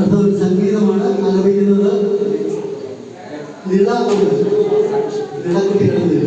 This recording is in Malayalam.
അതൊരു ഒരു സംഗീതമാണ് ആലപിക്കുന്നത്. നിള കൊണ്ട് നിളക്കുട്ടികളുടെ